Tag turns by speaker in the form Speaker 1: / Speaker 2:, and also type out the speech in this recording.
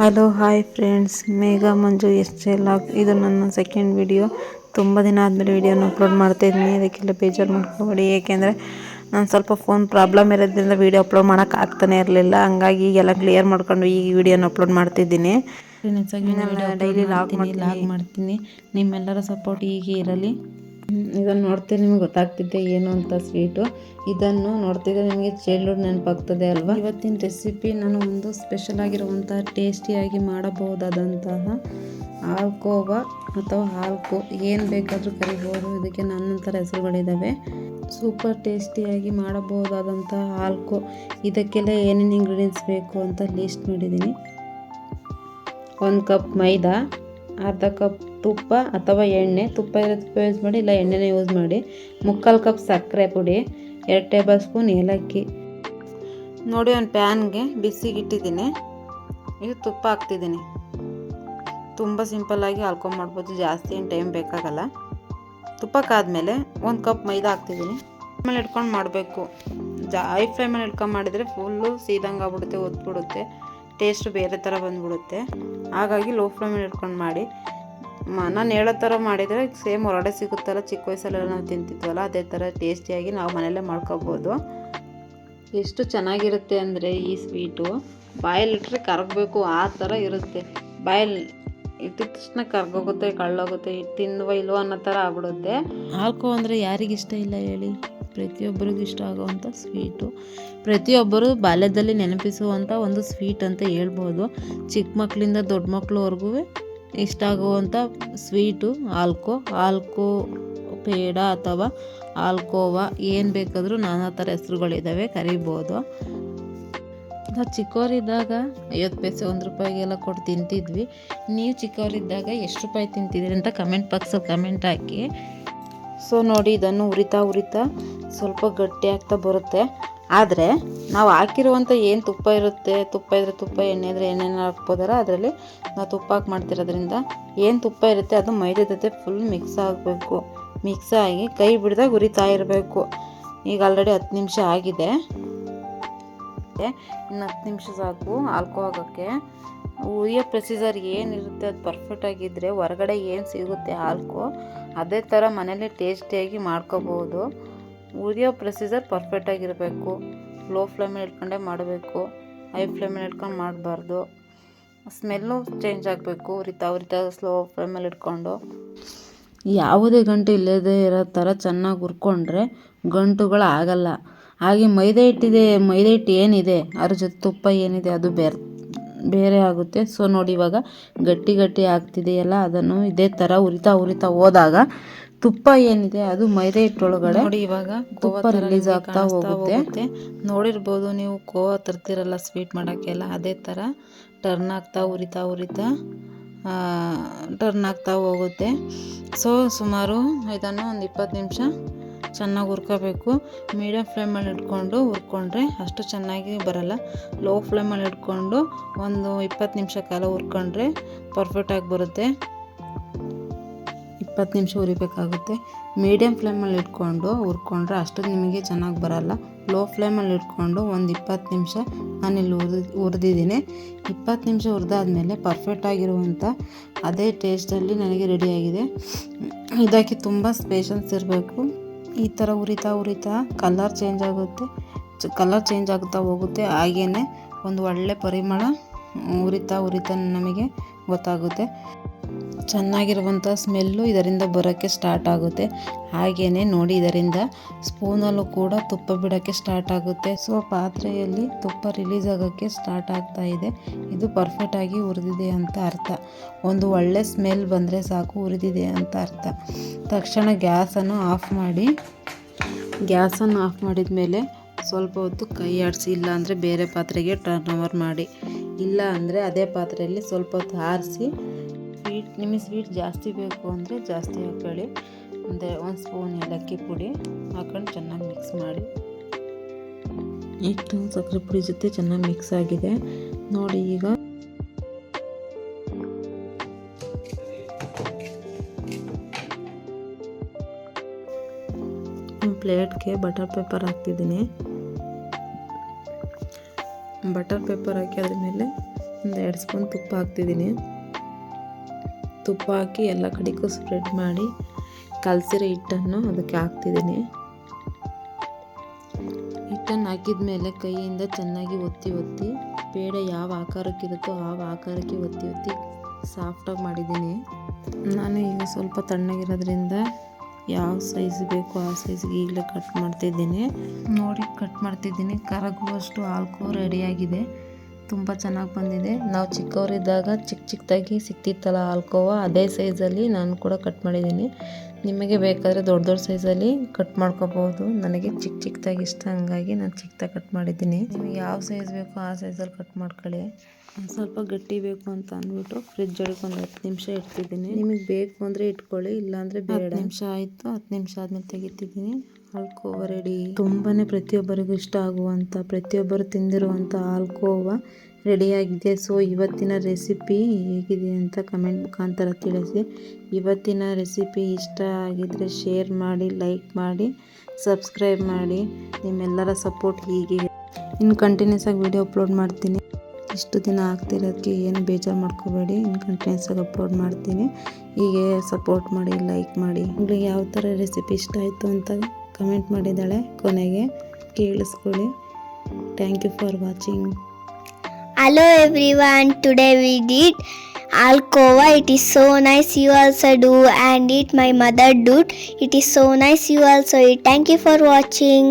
Speaker 1: Hello hi friends Megha Manju S ಲಾಗ್ ಇದು ನನ್ನ ಸೆಕೆಂಡ್ ವಿಡಿಯೋ ತುಂಬ ದಿನ ಆದಮೇಲೆ ವಿಡಿಯೋನ ಅಪ್ಲೋಡ್ ಮಾಡ್ತಾ ಇದ್ದೀನಿ. ಅದಕ್ಕೆಲ್ಲ ಬೇಜಾರು ಮಾಡ್ಕೊಬೇಡಿ. ಏಕೆಂದರೆ ನಾನು ಸ್ವಲ್ಪ ಫೋನ್ ಪ್ರಾಬ್ಲಮ್ ಇರೋದ್ರಿಂದ ವಿಡಿಯೋ ಅಪ್ಲೋಡ್ ಮಾಡೋಕೆ ಆಗ್ತಾನೆ ಇರಲಿಲ್ಲ. ಹಂಗಾಗಿ ಈಗೆಲ್ಲ ಕ್ಲಿಯರ್ ಮಾಡ್ಕೊಂಡು ಈ ವಿಡಿಯೋನ ಅಪ್ಲೋಡ್ ಮಾಡ್ತಿದ್ದೀನಿ. ಡೈಲಿ ಲಾಗ್ ಲಾಗ್ ಮಾಡ್ತೀನಿ ನಿಮ್ಮೆಲ್ಲರ ಸಪೋರ್ಟ್ ಹೀಗೆ ಇರಲಿ. ಇದನ್ನು ನೋಡ್ತೀರಿ ನಿಮ್ಗೆ ಗೊತ್ತಾಗ್ತಿದ್ದೆ ಏನು ಅಂತ ಸ್ವೀಟು. ಇದನ್ನು ನೋಡ್ತಿದ್ರೆ ನಿಮಗೆ ಚೈಲ್ಡ್ಹುಡ್ ನೆನಪಾಗ್ತದೆ ಅಲ್ವಾ? ಇವತ್ತಿನ ರೆಸಿಪಿ ನಾನು ಒಂದು ಸ್ಪೆಷಲ್ ಆಗಿರುವಂತಹ ಟೇಸ್ಟಿಯಾಗಿ ಮಾಡಬಹುದಾದಂತಹ ಹಾಲ್ಕೋವ ಅಥವಾ ಹಾಲ್ಕೋ ಏನು ಬೇಕಾದರೂ ಕರಿಬೋದು. ಇದಕ್ಕೆ ನನ್ನ ಹೆಸರುಗಳಿದ್ದಾವೆ ಸೂಪರ್ ಟೇಸ್ಟಿಯಾಗಿ ಮಾಡಬಹುದಾದಂತಹ ಹಾಲ್ಕೋ. ಇದಕ್ಕೆಲ್ಲ ಏನೇನು ಇಂಗ್ರೀಡಿಯೆಂಟ್ಸ್ ಬೇಕು ಅಂತ ಲೀಸ್ಟ್ ಮಾಡಿದ್ದೀನಿ. ಒಂದು ಕಪ್ ಮೈದಾ. ಅರ್ಧ ಕಪ್ ತುಪ್ಪ ಅಥವಾ ಎಣ್ಣೆ, ತುಪ್ಪ ಇರೋ ತುಪ್ಪ ಯೂಸ್ ಮಾಡಿ, ಇಲ್ಲ ಎಣ್ಣೆನೇ ಯೂಸ್ ಮಾಡಿ. ಮುಕ್ಕಾಲು ಕಪ್ ಸಕ್ಕರೆ ಪುಡಿ, ಎರಡು ಟೇಬಲ್ ಸ್ಪೂನ್ ಏಲಕ್ಕಿ. ನೋಡಿ ಒಂದು ಪ್ಯಾನ್ಗೆ ಬಿಸಿಗಿಟ್ಟಿದ್ದೀನಿ ಇದು ತುಪ್ಪ ಹಾಕ್ತಿದ್ದೀನಿ. ತುಂಬ ಸಿಂಪಲ್ಲಾಗಿ ಮಾಡ್ಬೋದು. ಜಾಸ್ತಿ ಏನು ಟೈಮ್ ಬೇಕಾಗಲ್ಲ. ತುಪ್ಪಕ್ಕಾದ್ಮೇಲೆ ಒಂದು ಕಪ್ ಮೈದಾ ಹಾಕ್ತಿದ್ದೀನಿ. ಆಮೇಲೆ ಇಟ್ಕೊಂಡು ಮಾಡಬೇಕು. ಜಾ ಐ ಫ್ಲೇಮಲ್ಲಿ ಇಟ್ಕೊಂಡು ಮಾಡಿದರೆ ಫುಲ್ಲು ಸೀದಂಗೆ ಆಗ್ಬಿಡುತ್ತೆ, ಒತ್ಬಿಡುತ್ತೆ. ಟೇಸ್ಟ್ ಬೇರೆ ಥರ ಬಂದ್ಬಿಡುತ್ತೆ. ಹಾಗಾಗಿ ಲೋ ಫ್ಲೇಮಲ್ಲಿ ಇಟ್ಕೊಂಡು ಮಾಡಿ. ನಾನು ಹೇಳೋ ಥರ ಮಾಡಿದರೆ ಸೇಮ್ ಹೊರಗಡೆ ಸಿಗುತ್ತಲ್ಲ, ಚಿಕ್ಕ ವಯಸ್ಸಲ್ಲೆಲ್ಲ ನಾವು ತಿಂತಿದ್ವಲ್ಲ, ಅದೇ ಥರ ಟೇಸ್ಟಿಯಾಗಿ ನಾವು ಮನೆಯಲ್ಲೇ ಮಾಡ್ಕೋಬೋದು. ಎಷ್ಟು ಚೆನ್ನಾಗಿರುತ್ತೆ ಅಂದರೆ ಈ ಸ್ವೀಟು ಬಾಯಲ್ಲಿಟ್ಟರೆ ಕರಗಬೇಕು, ಆ ಥರ ಇರುತ್ತೆ. ಬಾಯಲ್ಲಿ ಇಟ್ಟಿದ ತಕ್ಷಣ ಕರ್ಗೋಗುತ್ತೆ, ಕಳ್ಳೋಗುತ್ತೆ ತಿನ್ನುವ ಇಲ್ವೋ ಅನ್ನೋ ಥರ ಆಗ್ಬಿಡುತ್ತೆ. ಆಲ್ಕೋ ಅಂದರೆ ಯಾರಿಗಿಷ್ಟ ಇಲ್ಲ ಹೇಳಿ. ಪ್ರತಿಯೊಬ್ಬರಿಗೂ ಇಷ್ಟ ಆಗುವಂಥ ಸ್ವೀಟು. ಪ್ರತಿಯೊಬ್ಬರು ಬಾಲ್ಯದಲ್ಲಿ ನೆನಪಿಸುವಂಥ ಒಂದು ಸ್ವೀಟ್ ಅಂತ ಹೇಳ್ಬೋದು. ಚಿಕ್ಕ ಮಕ್ಕಳಿಂದ ದೊಡ್ಡ ಮಕ್ಕಳವರೆಗೂ ಇಷ್ಟ ಆಗುವಂಥ ಸ್ವೀಟು ಆಲ್ಕೋ ಆಲ್ಕೋ ಪೇಡ ಅಥವಾ ಆಲ್ಕೋವಾ ಏನು ಬೇಕಾದರೂ ನಾನಾ ಥರ ಹೆಸ್ರುಗಳಿದ್ದಾವೆ ಕರಿಬೋದು. ನಾವು ಚಿಕ್ಕವರಿದ್ದಾಗ ಐವತ್ತು ಪೈಸೆ ಒಂದು ರೂಪಾಯಿಗೆಲ್ಲ ಕೊಟ್ಟು ತಿಂತಿದ್ವಿ. ನೀವು ಚಿಕ್ಕವರಿದ್ದಾಗ ಎಷ್ಟು ರೂಪಾಯಿ ತಿಂತಿದ್ರಿ ಅಂತ ಕಮೆಂಟ್ ಬಾಕ್ಸಲ್ಲಿ ಕಮೆಂಟ್ ಹಾಕಿ. ಸೊ ನೋಡಿ, ಇದನ್ನು ಉರಿತಾ ಉರಿತಾ ಸ್ವಲ್ಪ ಗಟ್ಟಿ ಆಗ್ತಾ ಬರುತ್ತೆ. ಆದರೆ ನಾವು ಹಾಕಿರುವಂಥ ಏನು ತುಪ್ಪ ಇರುತ್ತೆ, ತುಪ್ಪ ಇದ್ರೆ ತುಪ್ಪ, ಎಣ್ಣೆ ಇದ್ರೆ ಎಣ್ಣೆನ ಹಾಕ್ಬೋದಾರ ಅದರಲ್ಲಿ ನಾವು ತುಪ್ಪ ಹಾಕಿ ಮಾಡ್ತಿರೋದ್ರಿಂದ ಏನು ತುಪ್ಪ ಇರುತ್ತೆ ಅದು ಮೈದೆ ಜೊತೆ ಫುಲ್ ಮಿಕ್ಸ್ ಆಗಬೇಕು. ಮಿಕ್ಸ್ ಆಗಿ ಕೈ ಬಿಡ್ದಾಗ ಉರಿತಾ ಇರಬೇಕು. ಈಗ ಆಲ್ರೆಡಿ ಹತ್ತು ನಿಮಿಷ ಆಗಿದೆ. ಇನ್ನು ಹತ್ತು ನಿಮಿಷ ಸಾಕು ಆಲ್ಕೋ ಆಗೋಕ್ಕೆ ಉರಿಯೋ ಪ್ರೊಸೀಜರ್ ಏನಿರುತ್ತೆ, ಅದು ಪರ್ಫೆಕ್ಟ್ ಆಗಿದ್ದರೆ ಹೊರಗಡೆ ಏನು ಸಿಗುತ್ತೆ ಆಲ್ಕೋ ಅದೇ ಥರ ಮನೇಲಿ ಟೇಸ್ಟಿಯಾಗಿ ಮಾಡ್ಕೋಬೋದು. ಉರಿಯೋ ಪ್ರೊಸೀಜರ್ ಪರ್ಫೆಕ್ಟಾಗಿರಬೇಕು ಲೋ ಫ್ಲೇಮಲ್ಲಿ ಇಟ್ಕೊಂಡೇ ಮಾಡಬೇಕು. ಹೈ ಫ್ಲೇಮಲ್ಲಿ ಇಟ್ಕೊಂಡು ಮಾಡಬಾರ್ದು. ಸ್ಮೆಲ್ಲು ಚೇಂಜ್ ಆಗಬೇಕು. ಉರಿತಾ ಉರಿತ ಸ್ಲೋ ಫ್ಲೇಮಲ್ಲಿ ಇಟ್ಕೊಂಡು. ಯಾವುದೇ ಗಂಟು ಇಲ್ಲದೇ ಇರೋ ಥರ ಚೆನ್ನಾಗಿ ಹುರ್ಕೊಂಡ್ರೆ ಗಂಟುಗಳು ಆಗಲ್ಲ ಹಾಗೆ ಮೈದಾ ಹಿಟ್ಟಿದೆ, ಮೈದಾ ಹಿಟ್ಟು ಏನಿದೆ? ಅದ್ರ ಜೊತೆ ತುಪ್ಪ ಏನಿದೆ? ಅದು ಬೇರೆ ಬೇರೆ ಆಗುತ್ತೆ. ಸೊ ನೋಡಿ ಇವಾಗ ಗಟ್ಟಿ ಗಟ್ಟಿ ಆಗ್ತಿದೆಯಲ್ಲ ಅದನ್ನು ಇದೇ ಥರ ಉರಿತಾ ಉರಿತಾ ಹೋದಾಗ ತುಪ್ಪ ಏನಿದೆ ಅದು ಮೈದಾ ಹಿಟ್ಟೊಳಗಡೆ ನೋಡಿ ಇವಾಗ ತುಪ್ಪ ರಿಲೀಸ್ ಆಗ್ತಾ ಹೋಗುತ್ತೆ. ನೋಡಿರ್ಬೋದು ನೀವು ಕೋವಾ ತರ್ತಿರಲ್ಲ ಸ್ವೀಟ್ ಮಾಡೋಕ್ಕೆಲ್ಲ ಅದೇ ಥರ ಟರ್ನ್ ಆಗ್ತಾ ಉರಿತಾ ಉರಿತಾ ಟರ್ನ್ ಆಗ್ತಾ ಹೋಗುತ್ತೆ. ಸೊ ಸುಮಾರು ಇದನ್ನು ಒಂದು ಇಪ್ಪತ್ತು ನಿಮಿಷ ಚೆನ್ನಾಗಿ ಹುರ್ಕೋಬೇಕು. ಮೀಡಿಯಮ್ ಫ್ಲೇಮಲ್ಲಿ ಇಟ್ಕೊಂಡು ಹುರ್ಕೊಂಡ್ರೆ ಅಷ್ಟು ಚೆನ್ನಾಗಿ ಬರಲ್ಲ. ಲೋ ಫ್ಲೇಮಲ್ಲಿ ಇಟ್ಕೊಂಡು ಒಂದು ಇಪ್ಪತ್ತು ನಿಮಿಷ ಕಾಲ ಹುರ್ಕೊಂಡ್ರೆ ಪರ್ಫೆಕ್ಟಾಗಿ ಬರುತ್ತೆ. ಇಪ್ಪತ್ತು ನಿಮಿಷ ಹುರಿಬೇಕಾಗುತ್ತೆ. ಮೀಡಿಯಮ್ ಫ್ಲೇಮಲ್ಲಿ ಇಟ್ಕೊಂಡು ಹುರ್ಕೊಂಡ್ರೆ ಅಷ್ಟು ನಿಮಗೆ ಚೆನ್ನಾಗಿ ಬರಲ್ಲ. ಲೋ ಫ್ಲೇಮಲ್ಲಿ ಇಟ್ಕೊಂಡು ಒಂದು ಇಪ್ಪತ್ತು ನಿಮಿಷ ನಾನಿಲ್ಲಿ ಹುರಿದು, ಹುರಿದಿದ್ದೀನಿ. ಇಪ್ಪತ್ತು ನಿಮಿಷ ಹುರಿದಾದ್ಮೇಲೆ ಪರ್ಫೆಕ್ಟಾಗಿರುವಂಥ ಅದೇ ಟೇಸ್ಟಲ್ಲಿ ನನಗೆ ರೆಡಿಯಾಗಿದೆ ಇದಕ್ಕೆ ತುಂಬ ಸ್ಪೇಷನ್ಸ್ ಇರಬೇಕು. ಈ ಥರ ಉರಿತಾ ಉರಿತಾ ಕಲರ್ ಚೇಂಜ್ ಆಗುತ್ತೆ. ಕಲರ್ ಚೇಂಜ್ ಆಗ್ತಾ ಹೋಗುತ್ತೆ. ಹಾಗೆಯೇ ಒಂದು ಒಳ್ಳೆ ಪರಿಮಳ ಉರಿತಾ ಉರಿತಾ ನಮಗೆ ಗೊತ್ತಾಗುತ್ತೆ. ಚೆನ್ನಾಗಿರುವಂಥ ಸ್ಮೆಲ್ಲು ಇದರಿಂದ ಬರೋಕ್ಕೆ ಸ್ಟಾರ್ಟ್ ಆಗುತ್ತೆ. ಹಾಗೆಯೇ ನೋಡಿ ಇದರಿಂದ ಸ್ಪೂನಲ್ಲೂ ಕೂಡ ತುಪ್ಪ ಬಿಡೋಕ್ಕೆ ಸ್ಟಾರ್ಟ್ ಆಗುತ್ತೆ. ಸೊ, ಪಾತ್ರೆಯಲ್ಲಿ ತುಪ್ಪ ರಿಲೀಸ್ ಆಗೋಕ್ಕೆ ಸ್ಟಾರ್ಟ್ ಆಗ್ತಾ ಇದೆ. ಇದು ಪರ್ಫೆಕ್ಟಾಗಿ ಉರಿದಿದೆ ಅಂತ ಅರ್ಥ. ಒಂದು ಒಳ್ಳೆ ಸ್ಮೆಲ್ ಬಂದರೆ ಸಾಕು ಉರಿದಿದೆ ಅಂತ ಅರ್ಥ. ತಕ್ಷಣ ಗ್ಯಾಸನ್ನು ಆಫ್ ಮಾಡಿ, ಗ್ಯಾಸನ್ನು ಆಫ್ ಮಾಡಿದ ಮೇಲೆ ಸ್ವಲ್ಪ ಹೊತ್ತು ಕೈ ಆಡಿಸಿ ಇಲ್ಲ ಅಂದರೆ ಬೇರೆ ಪಾತ್ರೆಗೆ ಟರ್ನ್ ಓವರ್ ಮಾಡಿ. ಇಲ್ಲ ಅಂದರೆ ಅದೇ ಪಾತ್ರೆಯಲ್ಲಿ ಸ್ವಲ್ಪ ಹೊತ್ತು ಆರಿಸಿ ಸ್ವೀಟ್, ನಿಮಗೆ ಸ್ವೀಟ್ ಜಾಸ್ತಿ ಬೇಕು ಅಂದರೆ ಜಾಸ್ತಿ ಹಾಕೊಳ್ಳಿ ಅಂದರೆ ಒಂದು ಸ್ಪೂನ್ ಏಲಕ್ಕಿ ಪುಡಿ ಹಾಕೊಂಡು ಚೆನ್ನಾಗಿ ಮಿಕ್ಸ್ ಮಾಡಿ. ಹಿಟ್ಟು ಸಕ್ಕರೆ ಪುಡಿ ಜೊತೆ ಚೆನ್ನಾಗಿ ಮಿಕ್ಸ್ ಆಗಿದೆ. ನೋಡಿ ಈಗ. ಪ್ಲೇಟ್ಗೆ ಬಟರ್ ಪೇಪರ್ ಹಾಕ್ತಿದ್ದೀನಿ. ಬಟರ್ ಪೇಪರ್ ಹಾಕಿ ಅದ್ರ ಮೇಲೆ ಒಂದು ಎರಡು ಸ್ಪೂನ್ ತುಪ್ಪ ಹಾಕ್ತಿದ್ದೀನಿ. ತುಪ್ಪ ಹಾಕಿ ಎಲ್ಲ ಕಡೆಗೂ ಸ್ಪ್ರೆಡ್ ಮಾಡಿ ಕಲಸಿರೋ ಹಿಟ್ಟನ್ನು ಅದಕ್ಕೆ ಹಾಕ್ತಿದ್ದೀನಿ. ಹಿಟ್ಟನ್ನು ಹಾಕಿದ ಮೇಲೆ ಕೈಯಿಂದ ಚೆನ್ನಾಗಿ ಒತ್ತಿ ಒತ್ತಿ ಪೇಡ ಯಾವ ಆಕಾರಕ್ಕಿರುತ್ತೋ ಆ ಆಕಾರಕ್ಕೆ ಒತ್ತಿ ಒತ್ತಿ ಸಾಫ್ಟಾಗಿ ಮಾಡಿದ್ದೀನಿ. ನಾನು ಈಗ ಸ್ವಲ್ಪ ತಣ್ಣಗಿರೋದ್ರಿಂದ ಯಾವ ಸೈಜ್ ಬೇಕು ಆ ಸೈಜ್ಗೆ ಈಗಲೇ ಕಟ್ ಮಾಡ್ತಿದ್ದೀನಿ. ನೋಡಿ ಕಟ್ ಮಾಡ್ತಿದ್ದೀನಿ, ಕರಗುವಷ್ಟು ಹಾಲ್ಕೋ ರೆಡಿಯಾಗಿದೆ ತುಂಬ ಚೆನ್ನಾಗಿ ಬಂದಿದೆ. ನಾವು ಚಿಕ್ಕವರಿದ್ದಾಗ ಚಿಕ್ಕ ಚಿಕ್ಕದಾಗಿ ಸಿಕ್ತಿತ್ತಲ್ಲ ಹಾಲ್ಕೋವ ಅದೇ ಸೈಜಲ್ಲಿ ನಾನು ಕೂಡ ಕಟ್ ಮಾಡಿದ್ದೀನಿ. ನಿಮಗೆ ಬೇಕಾದರೆ ದೊಡ್ಡ ದೊಡ್ಡ ಸೈಜಲ್ಲಿ ಕಟ್ ಮಾಡ್ಕೋಬೋದು ನನಗೆ ಚಿಕ್ಕ ಚಿಕ್ಕದಾಗಿ ಇಷ್ಟ ಹಂಗಾಗಿ ನಾನು ಚಿಕ್ಕದಾಗಿ ಕಟ್ ಮಾಡಿದ್ದೀನಿ. ನಿಮಗೆ ಯಾವ ಸೈಜ್ ಬೇಕೋ ಆ ಸೈಜಲ್ಲಿ ಕಟ್ ಮಾಡ್ಕೊಳ್ಳಿ. ಒಂದು ಸ್ವಲ್ಪ ಗಟ್ಟಿ ಬೇಕು ಅಂತ ಅಂದ್ಬಿಟ್ಟು ಫ್ರಿಜ್ ಒಳಗೆ ಒಂದು ಹತ್ತು ನಿಮಿಷ ಇಡ್ತಿದ್ದೀನಿ. ನಿಮಗೆ ಬೇಕು ಅಂದರೆ ಇಟ್ಕೊಳ್ಳಿ ಇಲ್ಲಾಂದರೆ ಬೇಡ. ನಿಮಿಷ ಆಯಿತು. ಹತ್ತು ನಿಮಿಷ ಆದಮೇಲೆ ತೆಗಿತಿದ್ದೀನಿ. ಹಾಲ್ಕೋವ ರೆಡಿ. ತುಂಬಾ ಪ್ರತಿಯೊಬ್ಬರಿಗೂ ಇಷ್ಟ ಆಗುವಂಥ ಪ್ರತಿಯೊಬ್ಬರು ತಿಂದಿರುವಂಥ ಆಲ್ಕೋವಾ ರೆಡಿಯಾಗಿದೆ. ಸೊ ಇವತ್ತಿನ ರೆಸಿಪಿ ಹೇಗಿದೆ ಅಂತ ಕಮೆಂಟ್ ಮುಖಾಂತರ ತಿಳಿಸಿ. ಇವತ್ತಿನ ರೆಸಿಪಿ ಇಷ್ಟ ಆಗಿದರೆ ಶೇರ್ ಮಾಡಿ ಲೈಕ್ ಮಾಡಿ ಸಬ್ಸ್ಕ್ರೈಬ್ ಮಾಡಿ. ನಿಮ್ಮೆಲ್ಲರ ಸಪೋರ್ಟ್ ಹೀಗೆ. ಇನ್ನು ಕಂಟಿನ್ಯೂಸ್ ಆಗಿ ವಿಡಿಯೋ ಅಪ್ಲೋಡ್ ಮಾಡ್ತೀನಿ. ಇಷ್ಟು ದಿನ ಆಗ್ತಿರೋದಕ್ಕೆ ಏನು ಬೇಜಾರು ಮಾಡ್ಕೋಬೇಡಿ. ಇನ್ನು ಕಂಟಿನ್ಯೂಸ್ ಆಗಿ ಅಪ್ಲೋಡ್ ಮಾಡ್ತೀನಿ. ಹೀಗೆ ಸಪೋರ್ಟ್ ಮಾಡಿ ಲೈಕ್ ಮಾಡಿ. ನಿಮಗೆ ಯಾವ ಥರ ರೆಸಿಪಿ ಇಷ್ಟ ಆಯಿತು ಅಂತ ಕಮೆಂಟ್ ಮಾಡಿದ್ದಾಳೆ ಕೊನೆಗೆ. ಕೇಳಿಸ್ಕೊಳ್ಳಿ. Thank you for watching
Speaker 2: hello everyone today we did ಆಲ್ಕೋವಾ it is so nice you also do and it my mother do it is so nice you also it thank you for watching